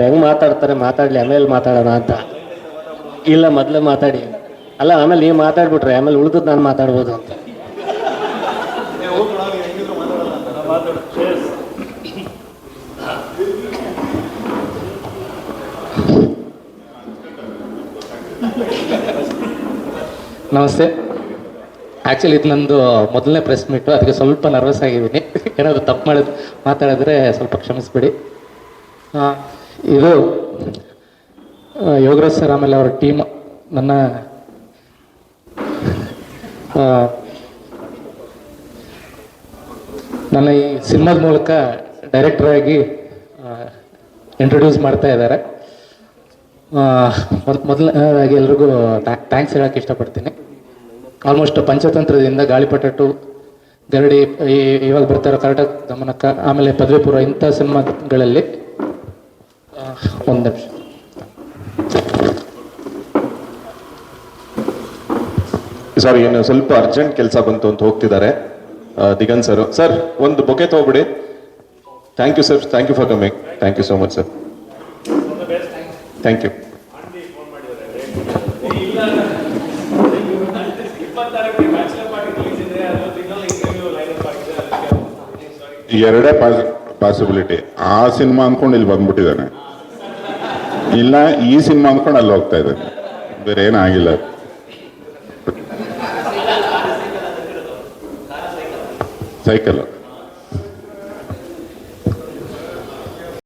ಹೆಂಗ್ ಮಾತಾಡ್ತಾರೆ ಮಾತಾಡ್ಲಿ ಆಮೇಲೆ ಮಾತಾಡೋಣ ಅಂತ. ಇಲ್ಲ ಮೊದಲೇ ಮಾತಾಡಿ. ಅಲ್ಲ ಆಮೇಲೆ ನೀವು ಮಾತಾಡ್ಬಿಟ್ರೆ ಆಮೇಲೆ ಉಳಿದದ್ದು ನಾನು ಮಾತಾಡ್ಬೋದು ಅಂತ. ನಮಸ್ತೆ. ಆ್ಯಕ್ಚುಲಿ ಇದು ನಂದು ಮೊದಲನೇ ಪ್ರೆಸ್ ಮೀಟು ಅದಕ್ಕೆ ಸ್ವಲ್ಪ ನರ್ವಸ್ ಆಗಿದ್ದೀನಿ. ಏನಾದರೂ ತಪ್ಪು ಮಾಡಿದ್ರೆ ಮಾತಾಡಿದ್ರೆ ಸ್ವಲ್ಪ ಕ್ಷಮಿಸ್ಬಿಡಿ. ಆ, ಇದು ಯೋಗರಾಜ್ ಸರ್ ಆಮೇಲೆ ಅವರ ಟೀಮ್ ನನ್ನ ನನ್ನ ಈ ಸಿನಿಮಾದ ಮೂಲಕ ಡೈರೆಕ್ಟರ್ ಆಗಿ ಇಂಟ್ರೊಡ್ಯೂಸ್ ಮಾಡ್ತಾ ಇದ್ದಾರೆ. ಮೊದಲನೇದಾಗಿ ಎಲ್ರಿಗೂ ಥ್ಯಾಂಕ್ಸ್ ಹೇಳೋಕ್ಕೆ ಇಷ್ಟಪಡ್ತೀನಿ. ಆಲ್ಮೋಸ್ಟ್ ಪಂಚತಂತ್ರದಿಂದ ಗಾಳಿಪಟಟು ಗರಡಿ ಇವಾಗ ಬರ್ತಾ ಇರೋ ಕರ್ನಾಟಕ ಗಮನಕ್ಕ, ಆಮೇಲೆ ಪದವಿ ಪೂರ್ವ ಇಂಥ ಸಿನಿಮಾಗಳಲ್ಲಿ ಒಂದು ನಿಮಿಷ. ಸರ್ ಏನು ಸ್ವಲ್ಪ ಅರ್ಜೆಂಟ್ ಕೆಲಸ ಬಂತು ಅಂತ ಹೋಗ್ತಿದ್ದಾರೆ. ದಿಗನ್ ದಿಗಂತ್ ಸರ್. ಸರ್ ಒಂದು bouquet ತಗೋಬಿಡಿ thank you sir thank you for coming thank you so much sir thank you ಎರಡೇ ಪಾಸಿಬಿಲಿಟಿ ಆ ಸಿನಿಮಾ ಅನ್ಕೊಂಡು ಇಲ್ಲಿ ಬಂದ್ಬಿಟ್ಟಿದ್ದಾನೆ. ಇಲ್ಲ ಈ ಸಿನಿಮಾ ಅಂದ್ಕೊಂಡು ಅಲ್ಲಿ ಹೋಗ್ತಾ ಇದೆ ಬೇರೆ ಏನಾಗಿಲ್ಲ ಸೈಕಲ್